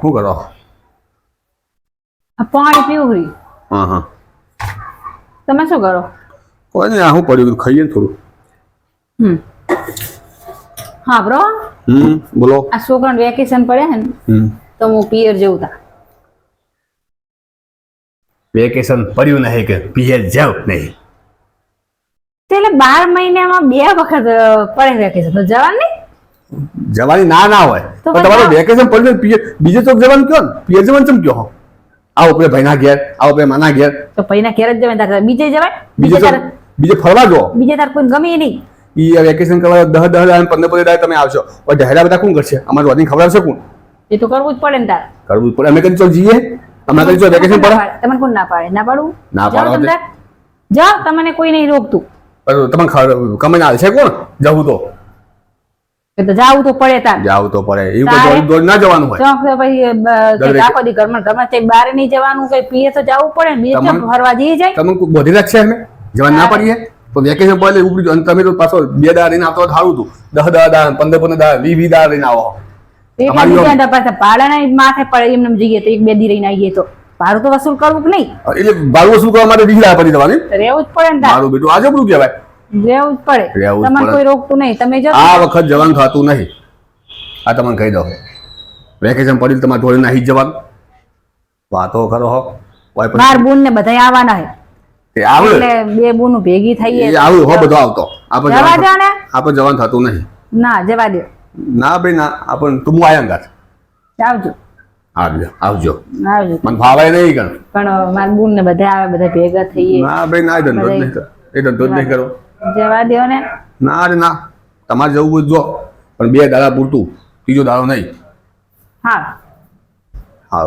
શું કરો? પાણી પીવું રહ્યું હા હા. તમે શું કરો? કોઈ નહીં આ શું પડ્યું ખાઈએ થોડું. હમ. હા બ્રો. હમ બોલો. આ છોકરાને વેકેશન પડે છે ને તો હું પિયર જેવું તા. વેકેશન પડ્યું નહીં કે પિયર જાવ નહીં. એટલે બાર મહિનામાં બે વખત પડે વેકેશન તો જવાનું નહીં? જવાની ના ના હોય. તો પણ તમારું વેકેશન પડી પિયર બીજે ચોક જવાનું કયો ને? પિયર જવાનું ચમ કયો આવો પેલા ભાઈના ઘેર આ ઉપરે માના ઘેર. તો ભાઈના ઘેર જ જવાય તારે બીજે જવાય? બીજે બીજે બીજે ફરવા જો બીજે તાર કોઈ ગમે નહીં. ઈ વેકેશન કરવા દહ દહ દાડા પંદર પંદર દાડા તમે આવશો. પણ ઢહેરા બધા કોણ કરશે? અમારે વાતની ખબર આવશે કોણ? એ તો કરવું જ પડે ને તાર. કરવું જ પડે. અમે કદી ચોક જઈએ? અમારે કદી ચોક વેકેશન પડે? તમને કોણ ના પાડે? ના પાડું ના પાડો. જાઓ તમને કોઈ નહીં રોકતું. પણ તમને ખબર કમાઈને આવે છે કોણ? જવું તો. તો જાવું તો પડે તાર. જાવું તો પડે. એવું કોઈ ના જવાનું હોય. ચોક પછી દર આખો દી ઘરમાં ઘરમાં કંઈ બહાર નહીં જવાનું કઈ પીએ તો જવું પડે બીજે ફરવા જઈએ જાય. તમને બધી બોધી રાખશે અમે જવા ના પડીએ? તો વેકેશન પડે ઉપડી અને તમે તો પાછો બે દાડા લઈને આવતો સારું હતું. દસ દહ દાડા પંદર પંદર દાડા વીસ વીસ દાડા લઈને આવો. ભાડાના માથે પડે એમને એમ જઈએ તો એક બે દી રહીને આવીએ તો. ભાડું તો વસૂલ કરવું કે નહીં? એટલે ભાડું વસૂલ કરવા માટે વીસ પડી જવાની. રહેવું જ પડે ને મારું બેટું આજે બધું કહેવાય? રહેવું જ પડે. તમારે કોઈ રોકતું નહીં. તમે જો આ વખત જવાનું થતું નહીં. આ તમને કહી દઉં. વેકેશન પડ્યું તમારે ધોરણ નાહી જવાનું. વાતો કરો હો. બાર બુન ને બધા આવવાના હે. એટલે બે બૂન ભેગી થઈએ એ આવું હો બધો આવતો. આપણે જવા જવાનું આપણે જવાનું થતું નહીં. ના જવા દે ના ભાઈ ના. આપણ તું હું આયા ગાત. આવજો. આવજો આવજો. આવજો. મને ફાવાય નહીં કણ પણ મારા બુન ને બધા આવે બધા ભેગા થઈએ. ના ભાઈ ના ધંધો જ નહીં એ ધંધો જ નહીં કરો. જવા દો ને. ના રે ના. તમારે જવું હોય જો. પણ બે દાડા પૂરતું. ત્રીજો દાડો નહીં. હા. હા